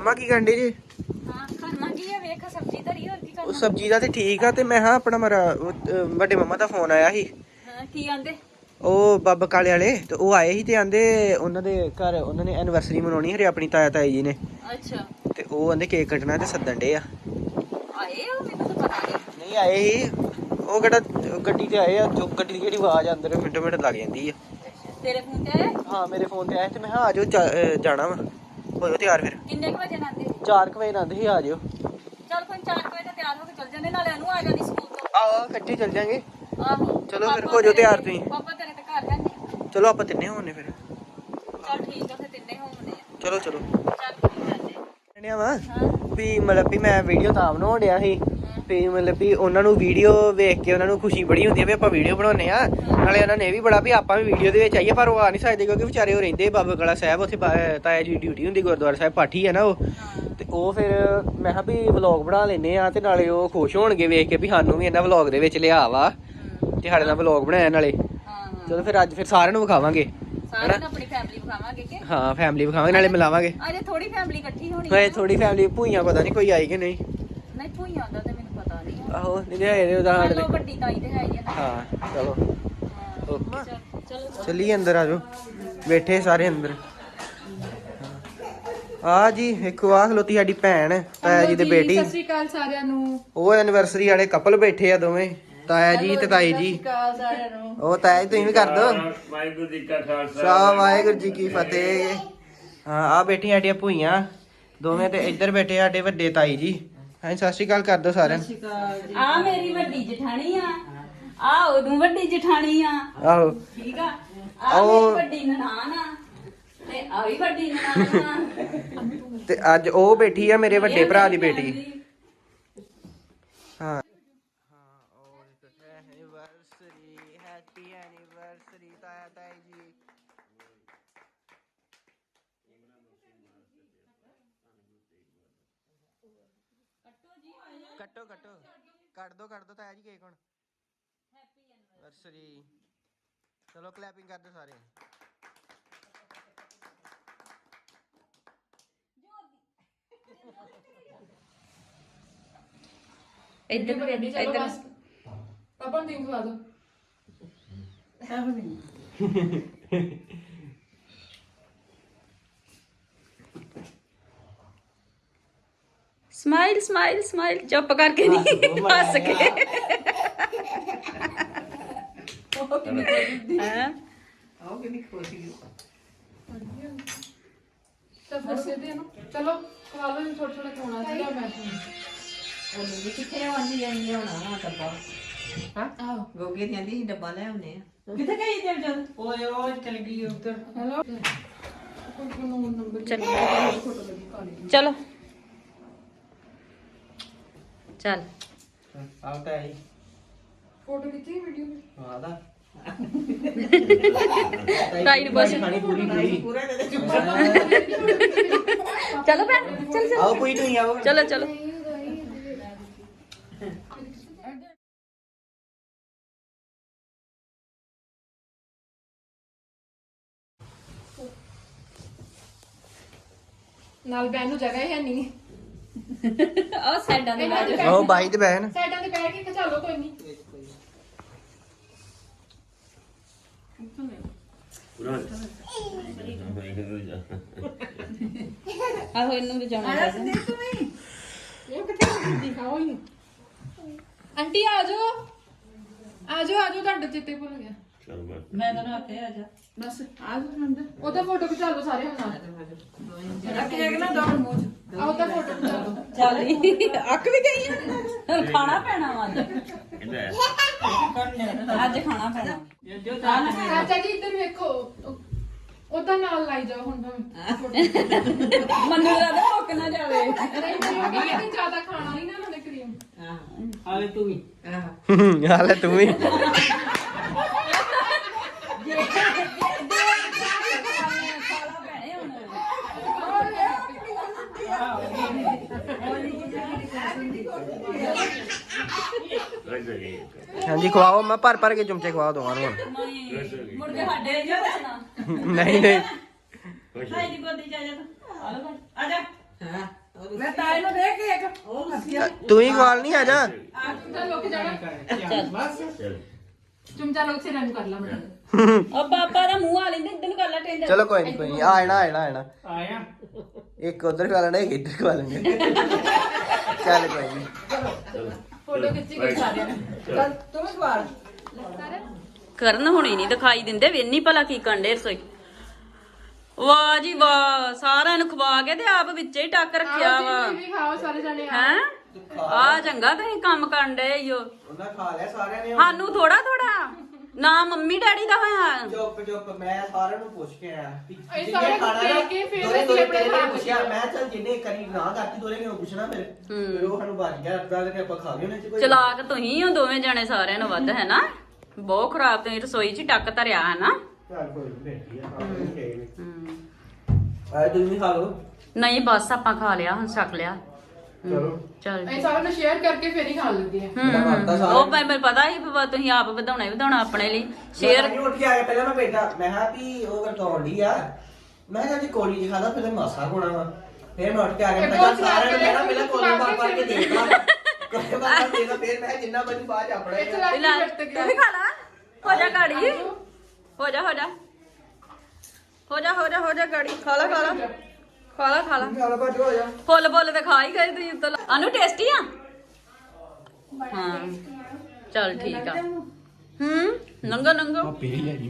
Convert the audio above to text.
ਮੰਮਾ ਕੀ ਕਰਨ ਡੇ ਜੀ? ਹਾਂ ਖਾਣਾ ਕੀ ਹੈ ਵੇਖ ਸਬਜ਼ੀ ਧਰੀ ਹੋਰ ਕੀ ਉਹ ਕਰਨਾ? ਸਬਜ਼ੀ ਦਾ ਤੇ ਠੀਕ ਆ ਤੇ ਮੈਂ ਹਾਂ ਆਪਣਾ ਮਰਾ ਉਹ, ਅਹ, ਵੱਡੇ ਮੰਮਾ ਦਾ ਫੋਨ ਆਇਆ ਸੀ। ਹਾਂ ਕੀ ਆਂਦੇ? ਉਹ ਬਾਬਾ ਕਾਲੇ ਵਾਲੇ ਤੇ ਉਹ ਆਏ ਸੀ ਤੇ ਆਂਦੇ ਉਹਨਾਂ ਦੇ ਘਰ ਉਹਨਾਂ ਨੇ ਐਨੀਵਰਸਰੀ ਮਨਾਉਣੀ ਹਰੇ ਆਪਣੀ ਤਾਇਆ ਤਾਈ ਜੀ ਨੇ। ਅੱਛਾ। ਤੇ ਉਹ ਆਂਦੇ ਕੇਕ ਕੱਟਣਾ ਤੇ ਸੱਦਣ ਡੇ ਆ। ਆਏ ਉਹ ਮੈਨੂੰ ਤਾਂ ਪਤਾ ਨਹੀਂ ਨਹੀਂ ਆਏ ਸੀ। ਉਹ ਕਿਹੜਾ ਗੱਡੀ ਤੇ ਆਏ ਆ ਜੋ ਗੱਡੀ ਦੀ ਜਿਹੜੀ ਆਵਾਜ਼ ਅੰਦਰ ਮਿੰਟੋ ਮਿੰਟ ਲੱਗ ਜਾਂਦੀ ਆ। ਤੇਰੇ ਫੋਨ ਤੇ ਆਇਆ? ਹਾਂ ਮੇਰੇ ਫੋਨ ਤੇ ਆਏ ਤੇ ਮੈਂ ਹਾਂ ਆ ਜਾਓ ਜਾ- ਅਹ, ਜਾਣਾ ਵਾ। ਹੋਇਓ ਤਿਆਰ ਫਿਰ। ਕਿੰਨੇ ਕੁ ਵਜੇ ਆਂਦੇ 4 ਵਜੇ ਆਂਦੇ ਸੀ ਆ ਜਾਓ। ਚੱਲ ਕੋਈ 4 ਵਜੇ ਤੇ ਤਿਆਰ ਹੋ ਕੇ ਚੱਲ ਜਾਂਦੇ ਨਾਲੇ ਅਨੂ ਆ ਜਾਂਦੀ ਸਕੂਲ ਤੋਂ। ਆਓ ਇਕੱਠੇ ਚੱਲ ਜਾਾਂਗੇ। ਆਹੋ ਚਲੋ ਫਿਰ ਪਾਪਾ ਹੋ ਜਾਓ ਤੇਰੇ- ਤਿਆਰ ਤੁਸੀਂ। ਪਾਪਾ ਤੇਰੇ ਤੇ ਘਰ ਨਹੀਂ। ਚਲੋ ਆਪਾਂ ਤਿੰਨੇ ਹੋਣੇ ਫਿਰ। ਚੱਲ ਠੀਕ ਆ ਫਿਰ ਤਿੰਨੇ ਹੋਣੇ ਆ। ਚਲੋ ਚਲੋ। ਚੱਲ ਠੀਕ ਜਾਂਦੇ ਕਹਿੰਦੇ ਵਾ ਵੀ ਮਤਲਬ ਵੀ ਮੈਂ ਵੀਡੀਓ ਤਾਂ ਬਣਾਉਣ ਡਿਆ ਸੀ ਵੀ ਮਤਲਬ ਵੀ ਉਹਨਾਂ ਨੂੰ ਵੀਡੀਓ ਵੇਖ ਕੇ ਉਹਨਾਂ ਨੂੰ ਖੁਸ਼ੀ ਬੜੀ ਹੁੰਦੀ ਹੈ ਵੀ ਆਪਾਂ ਵੀਡੀਓ ਬਣਾਉਨੇ ਆ। ਨਾਲੇ ਉਹਨਾਂ ਨੇ ਇਹ ਵੀ ਬੜਾ ਵੀ ਆਪਾਂ ਵੀ ਵੀਡੀਓ ਦੇ ਵਿੱਚ ਆਈਏ ਪਰ ਉਹ ਆ ਨਹੀਂ ਸਕਦੇ ਕਿਉਂਕਿ ਵਿਚਾਰੇ ਉਹ ਰਹਿੰਦੇ ਬਾਬਾ ਗਲਾ ਸਾਹਿਬ ਉੱਥੇ ਤਾਇਆ ਜੀ ਡਿਊਟੀ ਹੁੰਦੀ ਗੁਰਦੁਆਰਾ ਸਾਹਿਬ ਪਾਠੀ ਹੈ ਨਾ ਉਹ। ਤੇ ਉਹ ਫਿਰ ਮੈਂ ਕਿਹਾ ਵੀ ਵਲੌਗ ਬਣਾ ਲੈਨੇ ਆ ਤੇ ਨਾਲੇ ਉਹ ਖੁਸ਼ ਹੋਣਗੇ ਵੇਖ ਕੇ ਵੀ ਸਾਨੂੰ ਵੀ ਇਹਨਾਂ ਵਲੌਗ ਦੇ ਵਿੱਚ ਲਿਆ ਵਾ। ਤੇ ਸਾਡੇ ਨਾਲ ਵਲੌਗ ਬਣਾਇਆ ਨਾਲੇ। ਚਲੋ ਫਿਰ ਅੱਜ ਫਿਰ ਸਾਰਿਆਂ ਨੂੰ ਵਿਖਾਵਾਂਗੇ। ਸਾਰਿਆਂ ਨੂੰ ਆਪਣੀ ਫੈਮਿਲੀ ਵਿਖਾਵਾਂਗੇ ਕਿ? ਹਾਂ ਫੈਮਿਲੀ ਵਿਖਾਵਾਂਗੇ ਨਾਲੇ ਮਿਲਾਵਾਂਗੇ। ਅਜੇ ਥੋੜੀ ਫੈਮਿਲੀ ਇਕੱਠੀ ਹੋਣੀ ਹੋਏ ਥੋੜੀ ਫੈਮਿਲੀ ਭੂਈਆਂ ਪਤਾ ਨਹੀਂ ਕੋਈ ਆਈ ਕਿ ਨਹੀਂ। ਨਹੀਂ ਭੂਈਆਂ ਦਾ ਤੇ ਮੈਨੂੰ ਪਤਾ ਨਹੀਂ ਆਹੋ ਨਹੀਂ ਆਏ ਉਹਦਾ ਸਾਡੇ ਚਲੋ ਵੱਡੀ ਤਾਈ ਤੇ ਹੈ ਹੀ ਆ। ਨਾ ਹਾਂ ਚਲੋ। ਹਾਂ ਓਕੇ। ਚੱਲ- ਚਲੋ। ਚੱਲੀਏ ਅੰਦਰ ਆ ਜਾਓ ਬੈਠੇ ਸਾਰੇ ਅੰਦਰ। ਆ ਜੀ ਵੇਖੋ ਆ ਖਲੋਤੀ ਸਾਡੀ ਭੈਣ ਤਾਇਆ ਜੀ ਦੇ ਬੇਟੀ। ਸਤਿ ਸ਼੍ਰੀ ਅਕਾਲ ਸਾਰਿਆਂ ਨੂੰ। ਉਹ ਐਨਵਰਸਰੀ ਵਾਲੇ ਕਪਲ ਬੈਠੇ ਆ ਦੋਵੇਂ। ਤਾਇਆ ਜੀ ਤੇ ਤਾਈ ਜੀ ਸਾਰਿਆਂ ਨੂੰ। ਉਹ ਤਾਇਆ ਜੀ ਤੁਸੀਂ ਵੀ ਕਰ ਦੋ। ਵਾਹਿਗੁਰੂ ਜੀ ਕਾ ਖਾਲਸਾ ਸਾ ਵਾਹਿਗੁਰੂ ਜੀ ਕੀ ਫਤਿਹ। ਹਾਂ ਆ ਬੈਠੀਆਂ ਸਾਡੀਆਂ ਭੂਈਆਂ। ਦੋਵੇਂ ਤੇ ਇੱਧਰ ਬੈਠੇ ਸਾਡੇ ਵੱਡੇ ਤਾਈ ਜੀ। ਹਾਂ ਸਤਿ ਸ਼੍ਰੀ ਅਕਾਲ ਕਰ ਦੋ ਸਾਰਿਆਂ ਨੂੰ। ਆ ਮੇਰੀ ਵੱਡੀ ਜਠਾਣੀ ਆ। ਆ ਉਦੋਂ ਵੱਡੀ ਜਠਾਣੀ ਆ। ਆਹੋ। ਠੀਕ ਆ। ਆ ਉਹ- ਮੇਰੀ ਵੱਡੀ ਨਨਾਣ ਆ। ਤੇ ਆ ਵੀ ਵੱਡੀ ਨਨਾਣ ਆ। ਤੇ ਅੱਜ ਉਹ ਬੈਠੀ ਆ ਮੇਰੇ ਵੱਡੇ ਭਰਾ ਦੀ ਬੇਟੀ। ਹਾਂ। ਐਨੀਵਰਸਰੀ ਹੈਪੀ ਐਨੀਵਰਸਰੀ ਤਾਇਆ ਤਾਈ ਜੀ ਕੱਟੋ ਕੱਟੋ ਕੱਟ ਦੋ ਕੱਟ ਦੋ ਤਾਇਆ ਜੀ ਕੇਕ ਹੁਣ ਹੈਪੀ ਐਨੀਵਰਸਰੀ ਚਲੋ ਕਲੈਪਿੰਗ ਕਰ ਦਿਓ ਸਾਰੇ ਇੱਧਰ ਨੂੰ ਵੇਖ, ਚਲੋ ਇੱਧਰ ਦੋ ਸਮਾਈਲ ਸਮਾਈਲ ਸਮਾਈਲ ਚੁੱਪ ਕਰਕੇ ਨਹੀਂ ਹੱਸ ਕੇ। ਹੈਂ? ਤਾਂ ਫਿਰ ਸਿੱਧੇ ਨੂੰ ਚਲੋ ਖਵਾ ਲਓ ਇਹਨੂੰ ਥੋੜਾ ਥੋੜਾ ਖਾਣਾ ਸੀਗਾ ਮੈਂ। ਕਿੱਥੇ ਆਉਂਦੀ ਐ ਲਿਆਉਣਾ ਨਾ ਡੱਬਾ ਆਹੋ। ਗੋਗੇ ਦੀ ਆਂਦੀ ਡੱਬਾ ਲੈ ਆਉਨੇ ਆ। ਕਿੱਥੇ ਗਈ ਤੇ ਜਦ ਓਏ ਓਏ ਚਲ ਗਈ ਉਧਰ। ਹੈਲੋ? ਨੂੰ ਨੰਬਰ ਚਲੋ। ਚਲੋ ਤਾਇਆ ਜੀ ਫੋਟੋ ਕਿੱਥੇ ਵੀਡੀਓ ਆਦਾ ਨੂੰ ਪੁੱਛ। ਖਾਣੀ ਪੂਰੀ ਪੂਰੀ। ਪੂਰਾ ਦੇ ਦੇ। ਚਲੋ ਭੈਣ ਚਲ ਚਲ। ਆਓ ਕੋਈ ਨਹੀਂ ਆਓ। ਚਲੋ ਚਲੋ। ਨਾਲ ਬੈਨ ਨੂੰ ਜਗ੍ਹਾ ਹੀ ਹੈ ਨਹੀਂ। ਆ ਸਾਈਡਾਂ ਦੇ ਬਾਜੂ ਆਓ ਬਾਈ ਤੇ ਬਹਿਨ ਸਾਈਡਾਂ ਤੇ ਬੈਠ ਕੇ ਖਚਾ ਲਓ ਕੋਈ ਨਹੀਂ। ਆਹੋ ਇਹਨੂੰ ਵੀ ਜਾਣਾ ਪੈਣਾ। ਇਹ ਕਿੱਥੇ ਦਿਖਾਓ ਹੀ ਆਂਟੀ ਆ ਜਾਓ। ਆ ਜਾਓ ਆ ਜਾਓ ਤੁਹਾਡੇ ਚਿੱਤੇ ਭੁੱਲ ਗਿਆ। ਚਲ ਮੈਂ ਮੈਂ ਤੈਨੂੰ ਆਖੇ ਆ ਜਾ। ਬਸ ਆ ਜਾਓ ਅੰਦਰ। ਉਹਦਾ ਫੋਟੋ ਖਿਚਾ ਲਓ ਸਾਰੇ ਹੁਣ ਰੱਖ ਜਾ ਕੇ ਨਾ ਦੌੜ ਮੂੰਹ ਚ। ਆ ਉਹਦਾ ਫੋਟੋ ਖਿਚਾ ਲਓ। ਚੱਲ ਅੱਕ ਵੀ ਗਈ ਆ। ਹੁਣ ਖਾਣਾ ਪੈਣਾ ਵਾ ਅੱਜ। ਇਹਦਾ ਅੱਜ ਖਾਣਾ ਪੈਣਾ। ਜੋ ਜੋ ਤਾਂ ਚਾਚਾ ਜੀ ਇੱਧਰ ਵੇਖੋ। ਉਹਦਾ ਨਾਲ ਲਾਈ ਜਾਓ ਹੁਣ ਭਾਵੇਂ। ਮੰਨੂ ਦਾ ਤਾਂ ਮੁੱਕ ਨਾ ਜਾਵੇ। ਨਹੀਂ ਨਹੀਂ ਉਹ ਜ਼ਿਆਦਾ ਖਾਣਾ ਨਹੀਂ ਨਾ ਉਹਨਾਂ ਨੇ ਕਰੀਮ ਹਾਂ ਆਵੇ ਤੂੰ ਵੀ। ਆਹ ਹਾਲੇ ਤੂੰ ਵੀ। ਹਾਂਜੀ ਖਵਾਓ। ਮੈਂ ਭਰ ਭਰ ਕੇ ਚਮਚੇ ਖਵਾ ਦਵਾਂ ਨੂੰ ਮੁੜ ਕੇ ਸਾਡੇ ਜੋ ਬਚਣਾ ਨਹੀਂ ਨਹੀਂ। ਭਾਈ ਦੀ ਗੋਦੀ ਚ ਆ ਜਾ ਤੂੰ। ਆ ਲੈ ਆ ਜਾ। ਹਾਂ ਮੈਂ ਤਾਏ ਨੂੰ ਦੇ ਕੇ ਇੱਕ ਉਹ ਹੱਸਿਆ। ਤੂੰ ਹੀ ਖਵਾਲ ਨਹੀਂ ਆ ਜਾ। ਚਲ ਲੋਕ ਜਾਣਾ। ਬਸ ਚਲ। ਚੁੰਮਚਾ ਲੋਕ ਸੇ ਰੰਗ ਕਰ ਲਾ ਮੈਂ ਉਹ ਪਾਪਾ ਦਾ ਮੂੰਹ ਆ ਲੈਂਦੇ ਇਦਾਂ ਨੂੰ ਕਰ ਲੈ ਟੇਂਦਰ ਚਲੋ ਕੋਈ ਨਹੀਂ ਕੋਈ ਨਹੀਂ ਆ ਜਾਣਾ ਆ ਜਾਣਾ ਆ ਜਾਣਾ। ਆਇਆ। ਇੱਕ ਉਧਰ ਖਵਾ ਲੈਣਾ ਇੱਕ ਇੱਧਰ ਖਵਾ ਲੈਣਾ। ਚੱਲ ਕੋਈ ਨਹੀਂ ਫੋਟੋ ਖਿੱਚੀ ਕੇ ਨੇ ਚੱਲ ਤੂੰ ਵੀ ਸਵਾਲ ਕਰਨ ਹੁਣੀ ਨਹੀਂ ਦਿਖਾਈ ਦਿੰਦੇ ਵੇਨੀ ਭਲਾ ਕੀ ਕੰਡੇ ਰਸੋਈ। ਵਾਹ ਜੀ ਵਾਹ ਸਾਰਿਆਂ ਨੂੰ ਖਵਾ ਕੇ ਤੇ ਆਪ ਵਿੱਚੇ ਹੀ ਟੱਕ ਰੱਖਿਆ ਵਾ। ਵੀ ਖਾਓ ਸਾਰੇ ਜਣੇ ਆ ਹੈ? ਆ ਚੰਗਾ ਤੁਸੀਂ ਕੰਮ ਕਰਨ ਡੇ ਈਓ। ਉਹਨਾਂ ਖਾ ਲਿਆ ਸਾਰਿਆਂ ਨੇ ਸਾਨੂੰ ਥੋੜਾ ਨਾ ਮੰਮੀ ਡੈਡੀ ਦਾ ਹੋਇਆ? ਚੁੱਪ ਚੁੱਪ ਮੈਂ ਸਾਰਿਆਂ ਨੂੰ ਪੁੱਛ ਕੇ ਆਇਆ ਵੀ ਅਸੀਂ ਜਿੰਨੇ ਸਾਰਿਆਂ ਨੂੰ ਖਾਣਾ ਨਾ, ਕੇ ਫਿਰ ਅਸੀਂ ਆਪਣੇ ਘਰ ਪੁੱਛਿਆ। ਮੈਂ ਚੱਲ ਜਿੰਨੇ ਕਰੀ ਨਾ ਕਰਤੀ ਦੋਰੇ ਕਿਉਂ ਪੁੱਛਣਾ ਫਿਰ? ਫਿਰ ਉਹ ਸਾਨੂੰ ਬਚ ਗਿਆ ਅੱਧਾ ਤੇ ਆਪਾਂ ਖਾ ਗਏ ਉਹਨਾਂ ਚ ਕੋਈ? ਚਲਾਕ ਤੁਸੀਂ ਹੋ ਦੋਵੇਂ ਜਣੇ ਸਾਰਿਆਂ ਨੂੰ ਵੱਧ ਹੈ ਨਾ? ਬਹੁਤ ਖਰਾਬ ਤੁਸੀਂ ਰਸੋਈ 'ਚ ਹੀ ਟੱਕ ਧਰਿਆ ਹੈ ਨਾ? ਚੱਲ ਕੋਈ ਨਹੀਂ ਬੈਠੀ ਆ। ਆਏ ਤੁਸੀਂ ਵੀ ਖਾ ਲਓ। ਨਹੀਂ ਬਸ ਆਪਾਂ ਖਾ ਲਿਆ ਹੁਣ ਛਕ ਲਿਆ। ਚਲੋ। ਚੱਲ। ਅਸੀਂ ਸਾਰਿਆਂ ਨੂੰ ਸ਼ੇਅਰ ਕਰਕੇ ਫਿਰ ਹੀ ਖਾਣ ਲੱਗੇ ਆ ਮੈਂ ਕਰਤਾ ਸਾਰਾ। ਉਹ ਮੈਂ ਮੈਨੂੰ ਪਤਾ ਵੀ ਵਾ ਤੁਸੀਂ ਆਪ ਵਧਾਉਣਾ ਹੀ ਵਧਾਉਣਾ ਆਪਣੇ ਲਈ। ਸ਼ੇਅਰ ਸ਼ੇਰ ਉੱਠ ਕੇ ਆਇਆ ਪਹਿਲਾਂ ਮੈਂ ਬੈਠਾ ਮੈਂ ਕਿਹਾ ਵੀ ਉਹ ਵਰਤੌਣ ਦੀ ਆ ਮੈਂ ਕਿਹਾ ਜੀ ਕੋਲੀ ਜੀ ਖਾਦਾ ਪਹਿਲਾਂ ਮਾਸਾ ਕੋਣਾ ਵਾ। ਫਿਰ ਮੈਂ ਉੱਠ ਕੇ ਆ ਗਿਆ। ਬਹੁਤ ਸਾਰਿਆਂ ਨੂੰ ਪਹਿਲਾਂ ਪਹਿਲਾਂ ਕੋਲੀ ਮਾਰ ਮਾਰ ਕੇ ਦੇਖਦਾ ਕੋਲੀ ਮਾਰ ਮਾਰ ਕੇ ਦੇਖਦਾ ਫਿਰ ਮੈਂ ਜਿੰਨਾ ਬਣੀ ਬਾਅਦ ਆਪਣਾ ਹੀ ਇਹ ਆ। ਚਲਾ ਕੇ ਲੈ, ਵਰਤ ਤੂੰ ਵੀ ਖਾ ਲਾ। ਹੋ ਜਾ ਗਾੜੀ। ਹੋ ਜਾ ਹੋ ਜਾ ਹੋ ਜਾ। ਹੋ ਜਾ ਹੋ ਜਾ ਗਾੜੀ। ਖਾ ਲਾ ਖਾ ਲਾ। ਖਾ ਲਾ ਖਾ ਲਾ ਚੱਲ ਭੱਜ ਹੋ ਜਾ। ਫੁੱਲ ਫੁੱਲ ਤੇ ਖਾ ਹੀ ਗਏ ਤੁਸੀਂ ਉੱਤੋਂ ਅਨੂ ਟੇਸਟੀ ਆ? ਹਾਂ। ਚੱਲ ਠੀਕ ਆ। ਹੂੰ? ਨੰਗਾ ਨੰਗਾ। ਪੀ ਲਈ ਜੀ